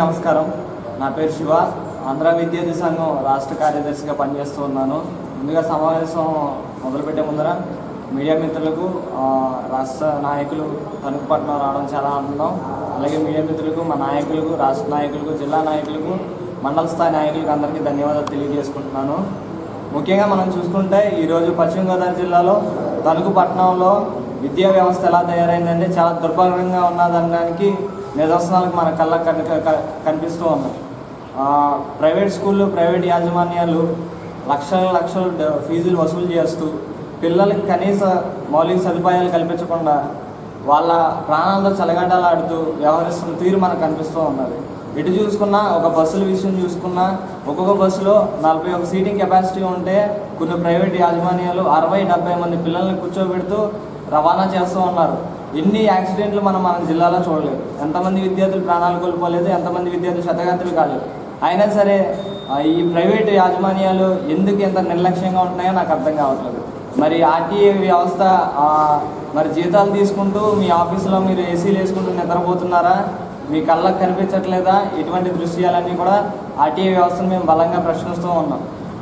నమస్కారం. నా పేరు శివ. ఆంధ్ర విద్యార్థి సంఘం రాష్ట్ర కార్యదర్శిగా పనిచేస్తూ ఉన్నాను. ముందుగా సమావేశం మొదలుపెట్టే ముందర మీడియా మిత్రులకు రాష్ట్ర నాయకులు తణుకుపట్నం రావడం చాలా ఆనందం. అలాగే మీడియా మిత్రులకు మా నాయకులకు రాష్ట్ర నాయకులకు జిల్లా నాయకులకు మండల స్థాయి నాయకులకు అందరికీ ధన్యవాదాలు తెలియజేసుకుంటున్నాను. ముఖ్యంగా మనం చూసుకుంటే ఈరోజు పశ్చిమ గోదావరి జిల్లాలో తణుకు పట్టణంలో విద్యా వ్యవస్థ ఎలా తయారైందంటే చాలా దుర్భరంగా ఉన్నదనడానికి నిదర్శనాలకు మన కళ్ళ కని క- కనిపిస్తూ ఉన్నాయి. ప్రైవేట్ స్కూళ్ళు ప్రైవేట్ యాజమాన్యాలు లక్షల లక్షలు ఫీజులు వసూలు చేస్తూ పిల్లలకి కనీస మౌలిక సదుపాయాలు కల్పించకుండా వాళ్ళ ప్రాణాలతో చలగాటలాడుతూ వ్యవహరిస్తున్న తీరు మనకు కనిపిస్తూ ఉన్నది. ఎటు చూసుకున్నా ఒక బస్సుల విషయం చూసుకున్నా ఒక్కొక్క బస్సులో నలభై ఒక సీటింగ్ కెపాసిటీ ఉంటే కొన్ని ప్రైవేట్ యాజమాన్యాలు అరవై డెబ్బై మంది పిల్లల్ని కూర్చోబెడుతూ రవాణా చేస్తూ ఉన్నారు. ఎన్ని యాక్సిడెంట్లు మనం మన జిల్లాలో చూడలేదు. ఎంతమంది విద్యార్థులు ప్రాణాలు కోల్పోలేదు ఎంతమంది విద్యార్థులు శతగాంతులు కాలేదు. అయినా సరే ఈ ప్రైవేట్ యాజమాన్యాలు ఎందుకు ఎంత నిర్లక్ష్యంగా ఉంటున్నాయో నాకు అర్థం కావట్లేదు. మరి ఆర్టీఏ వ్యవస్థ మరి జీతాలు తీసుకుంటూ మీ ఆఫీసులో మీరు ఏసీలు వేసుకుంటూ నిద్రపోతున్నారా? మీ కళ్ళకు కనిపించట్లేదా? ఇటువంటి దృశ్యాలన్నీ కూడా ఆర్టీఏ వ్యవస్థను మేము బలంగా ప్రశ్నిస్తూ ఉన్నాం.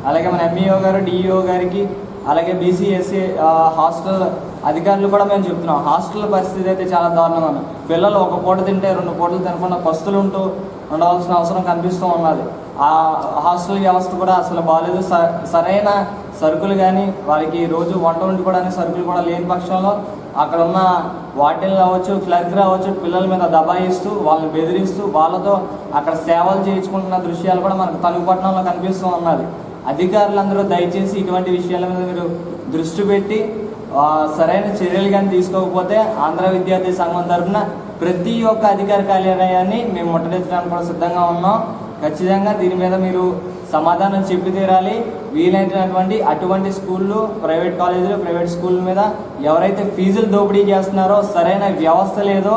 అలాగే మన ఎంఈఓ గారు డిఈఓ గారికి అలాగే బీసీ ఎస్సీ హాస్టల్ అధికారులు కూడా మేము చెప్తున్నాం. హాస్టల్ పరిస్థితి అయితే చాలా దారుణంగా ఉంది. పిల్లలు ఒక పూట తింటే రెండు పూటలు తినకుండా పస్తులు ఉంటూ ఉండవలసిన అవసరం కనిపిస్తూ ఉన్నది. ఆ హాస్టల్ వ్యవస్థ కూడా అసలు బాగాలేదు స- సరైన సరుకులు కానీ వారికి రోజు వంట వండుకోవడానికి సరుకులు కూడా లేని పక్షంలో అక్కడ ఉన్న వాటిల్ రావచ్చు క్లర్క్ రావచ్చు పిల్లల మీద దబాయిస్తూ వాళ్ళని బెదిరిస్తూ వాళ్ళతో అక్కడ సేవలు చేయించుకుంటున్న దృశ్యాలు కూడా మనకు తణుకుపట్నంలో కనిపిస్తూ ఉన్నది. అధికారులందరూ దయచేసి ఇటువంటి విషయాల మీద మీరు దృష్టి పెట్టి సరైన చర్యలు కానీ తీసుకోకపోతే ఆంధ్ర విద్యార్థి సంఘం తరఫున ప్రతి ఒక్క అధికార కార్యాలయాన్ని మేము ముట్టడించడానికి కూడా సిద్ధంగా ఉన్నాం. ఖచ్చితంగా దీని మీద మీరు సమాధానం చెప్పి తీరాలి. వీలైనటువంటి అటువంటి స్కూళ్ళు ప్రైవేట్ కాలేజీలు ప్రైవేట్ స్కూల్ మీద ఎవరైతే ఫీజులు దోపిడీ చేస్తున్నారో సరైన వ్యవస్థ లేదో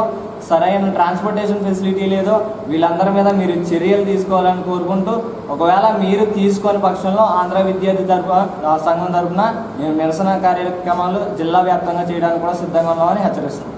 సరైన ట్రాన్స్పోర్టేషన్ ఫెసిలిటీ లేదో వీళ్ళందరి మీద మీరు చర్యలు తీసుకోవాలని కోరుకుంటూ ఒకవేళ మీరు తీసుకొని పక్షంలో ఆంధ్ర విద్యార్థి తరఫున సంఘం తరఫున మేము నిరసన కార్యక్రమాలు జిల్లా వ్యాప్తంగా చేయడానికి కూడా సిద్ధంగా ఉన్నామని హెచ్చరిస్తున్నాం.